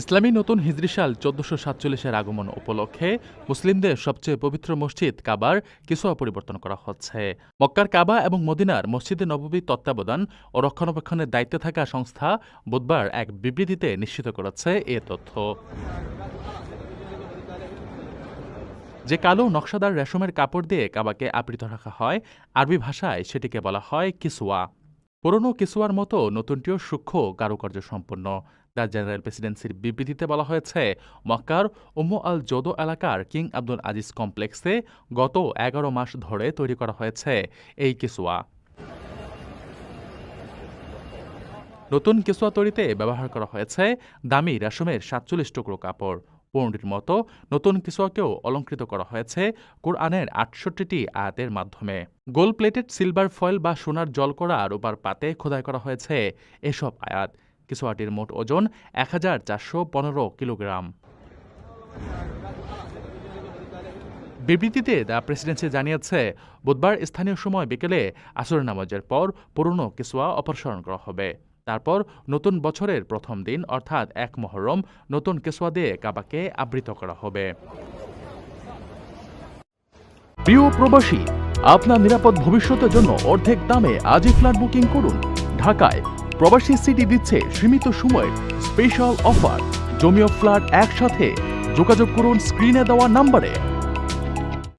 ইসলামী নতুন হিজরি সাল চোদ্দশো সাতচল্লিশের আগমন উপলক্ষে মুসলিমদের সবচেয়ে পবিত্র মসজিদ কাবার কিছু পরিবর্তন করা হচ্ছে। মক্কার কাবা এবং মদিনার মসজিদে নববী তত্ত্বাবধান ও রক্ষণাবেক্ষণের দায়িত্বে থাকা সংস্থা বুধবার এক বিবৃতিতে নিশ্চিত করেছে এ তথ্য। যে কালো নকশাদার রেশমের কাপড় দিয়ে কাবাকে আবৃত রাখা হয়, আরবি ভাষায় সেটিকে বলা হয় কিসুয়া পুরনো কিসুয়ার মতো নতুনটিও সূক্ষ্ম কারুকার্য সম্পন্ন। দ্য জেনারেল প্রেসিডেন্সির বিবৃতিতে বলা হয়েছে, মক্কার উম্মু আল জোদো এলাকার কিং আব্দুল আজিজ কমপ্লেক্সে গত এগারো মাস ধরে তৈরি করা হয়েছে এই কিসুয়া। নতুন কিসুয়া তৈরিতে ব্যবহার করা হয়েছে দামি রেশমের সাতচল্লিশ টুকরো কাপড়। পৌঁডির মতো নতুন কিসুয়াকেও অলঙ্কৃত করা হয়েছে কোরআনের আটষট্টিটি আয়াতের মাধ্যমে। গোল্ড প্লেটেড সিলভার ফয়েল বা সোনার জল করা রূপার পাতে খোদাই করা হয়েছে এসব আয়াত। কিসুয়াটির মোট ওজন এক হাজার চারশো পনেরো কিলোগ্রাম। বিবৃতিতে দ্য প্রেসিডেন্সি জানিয়েছে, বুধবার স্থানীয় সময় বিকেলে আসর নামাজের পর পুরনো কিসুয়া অপসারণ করা হবে। তারপর নতুন বছরের প্রথম দিন, অর্থাৎ এক মহরম, নতুন কেসোয়া দিয়ে কাবাকে আবৃত করা হবে। প্রিয় প্রবাসী, আপনার নিরাপদ ভবিষ্যতের জন্য অর্ধেক দামে আজই ফ্ল্যাট বুকিং করুন। ঢাকায় প্রবাসী সিটি দিচ্ছে সীমিত সময়ের স্পেশাল অফার জমিও ফ্ল্যাট একসাথে। যোগাযোগ করুন স্ক্রিনে দেওয়া নাম্বারে।